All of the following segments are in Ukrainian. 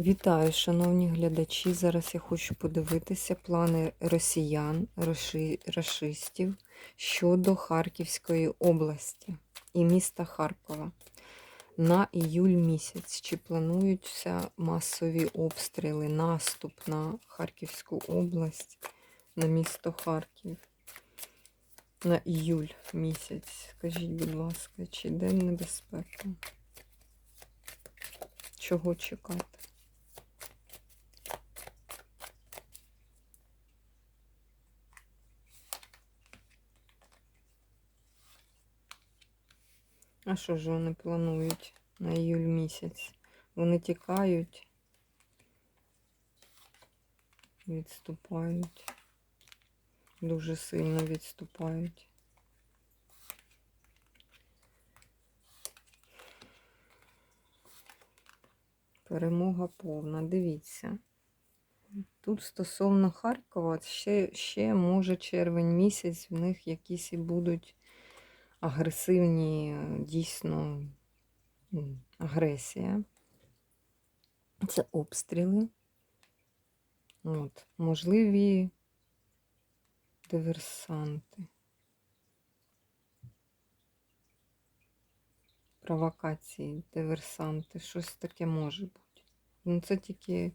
Вітаю, шановні глядачі. Зараз я хочу подивитися плани росіян, рашистів щодо Харківської області і міста Харкова на іюль місяць. Чи плануються масові обстріли, наступ на Харківську область, на місто Харків? На іюль місяць. Скажіть, будь ласка, чи день небезпеки? Чого чекати? А що ж вони планують на іюль місяць? Вони тікають, відступають, дуже сильно відступають. Перемога повна. Дивіться. Тут стосовно Харкова, ще, ще може червень місяць, в них якісь і будуть агресивні, е, дійсно агресія. Це обстріли. От, можливі диверсанти. Провокації, диверсанти, щось таке може бути. Ну, це тільки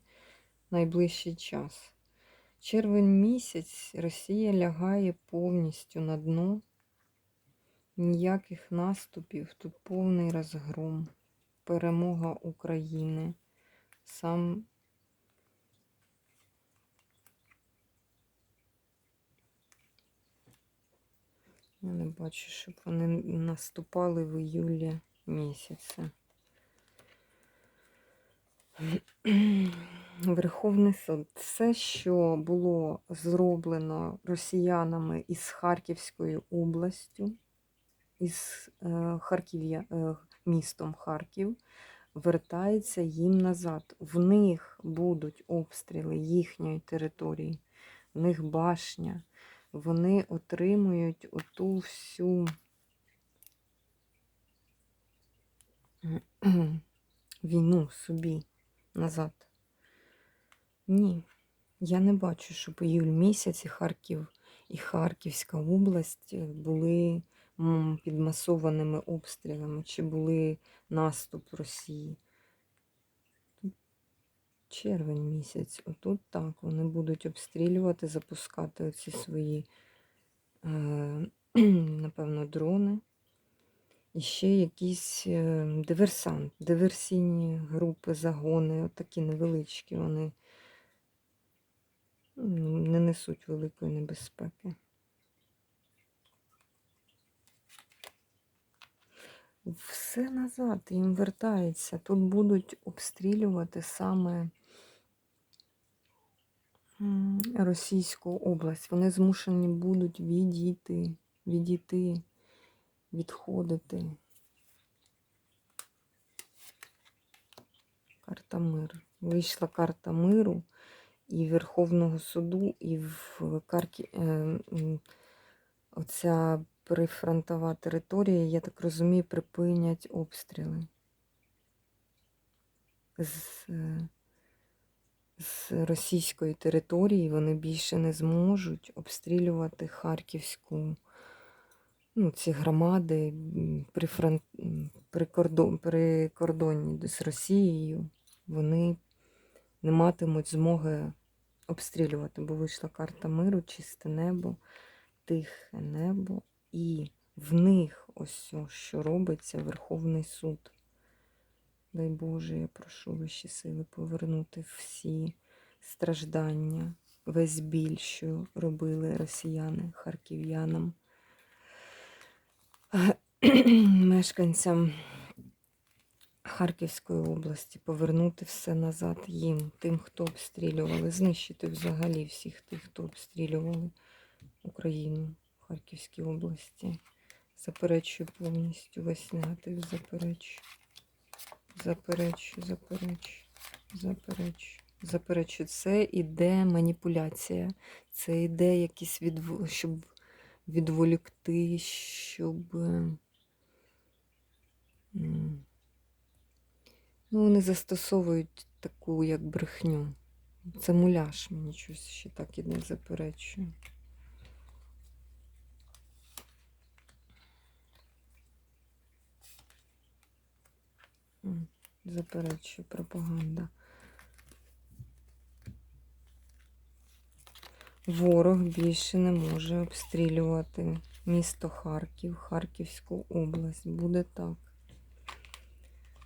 найближчий час. Червень місяць Росія лягає повністю на дно. Ніяких наступів, тут повний розгром, перемога України. Сам я не бачу, щоб вони наступали в іюлі місяці. Верховний суд. Все, що було зроблено росіянами із Харківською областю, із е, Харків'я, е, містом Харків, вертається їм назад. В них будуть обстріли їхньої території, в них башня. Вони отримують оту всю війну собі назад. Ні, я не бачу, щоб іюль місяць і Харків і Харківська область е, були під масованими обстрілами, чи були наступ Росії. Червень місяць, отут так, вони будуть обстрілювати, запускати оці свої, е, напевно, дрони. І ще якісь е, диверсант, диверсійні групи, загони, отакі невеличкі, вони ну, не несуть великої небезпеки. Все назад їм вертається. Тут будуть обстрілювати саме Російську область. Вони змушені будуть відійти, відійти, відходити. Карта миру. Вийшла карта миру і Верховного суду, і в карті е, оця прифронтова територія, я так розумію, припинять обстріли. З, е, з російської території вони більше не зможуть обстрілювати Харківську, ну, ці громади м, прифрон- м, прикордон, прикордонні з Росією, вони не матимуть змоги обстрілювати, бо вийшла карта миру, чисте небо, тихе небо, і в них ось що робиться Верховний суд. Дай Боже, я прошу вищі сили повернути всі страждання, весь біль, що робили росіяни харків'янам, мешканцям Харківської області, повернути все назад їм, тим, хто обстрілювали, знищити взагалі всіх тих, хто обстрілювали Україну Харківській області. Заперечую повністю весь негатив, заперечую. Заперечую, заперечую, заперечую. Заперечую, це іде маніпуляція, це іде якісь відв... щоб відволікти, щоб Ну, вони застосовують таку як брехню. Це муляж, мені щось ще так і не заперечую. М, Заперечую пропаганда. Ворог більше не може обстрілювати місто Харків, Харківську область. Буде так.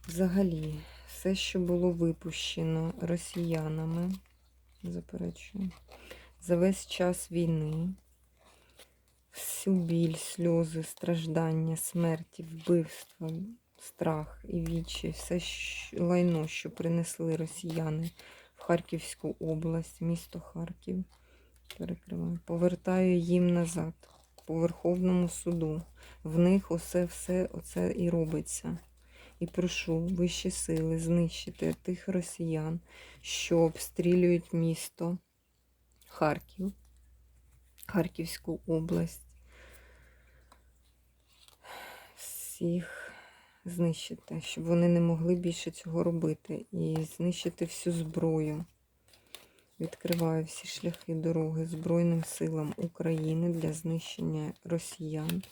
Взагалі, все, що було випущено росіянами, заперечую, за весь час війни, всю біль, сльози, страждання, смерті, вбивства, страх і вічі, все лайно, що принесли росіяни в Харківську область, місто Харків, перекриваю, повертаю їм назад по Верховному суду. В них усе все оце і робиться. І прошу вищі сили знищити тих росіян, що обстрілюють місто Харків, Харківську область. Всіх знищити, щоб вони не могли більше цього робити. І знищити всю зброю. Відкриваю всі шляхи дороги Збройним силам України для знищення росіян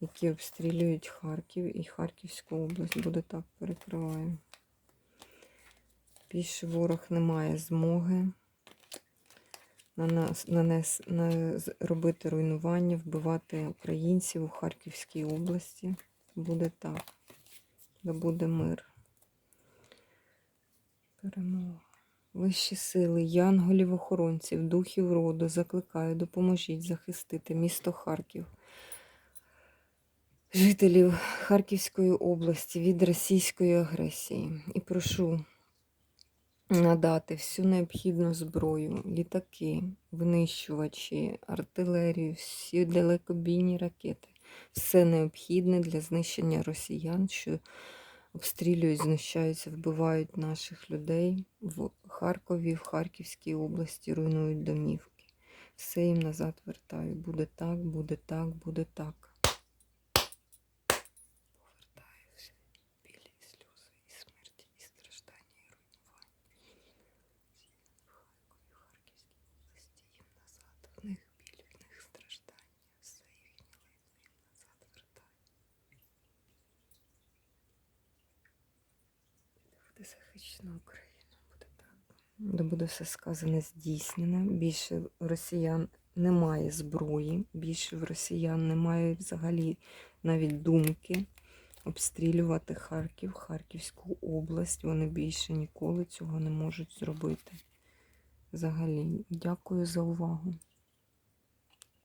які обстрілюють Харків і Харківську область. Буде так, перекриваю. Більше ворог не має змоги на нас, нанес, робити руйнування, вбивати українців у Харківській області. Буде так. Да буде мир. Перемога. Вищі сили, янголів, охоронців, духів роду закликаю, допоможіть захистити місто Харків жителів Харківської області від російської агресії. І прошу надати всю необхідну зброю, літаки, винищувачі, артилерію, всі далекобійні ракети. Все необхідне для знищення росіян, що обстрілюють, знущаються, вбивають наших людей в Харкові, в Харківській області, руйнують домівки. Все їм назад вертаю. Буде так, буде так, буде так. Повертаю всі білі і сльози, і смерті, і страждання, і руйнування. В Харкові, Харківській області їм назад. В них біль, в них страждання. Все їхнє лайно їм назад вертаю. Буде захищена Україна, буде так. Де буде все сказане здійснене. Більше росіян немає зброї, більше в росіян немає взагалі навіть думки обстрілювати Харків, Харківську область. Вони більше ніколи цього не можуть зробити. Взагалі, дякую за увагу.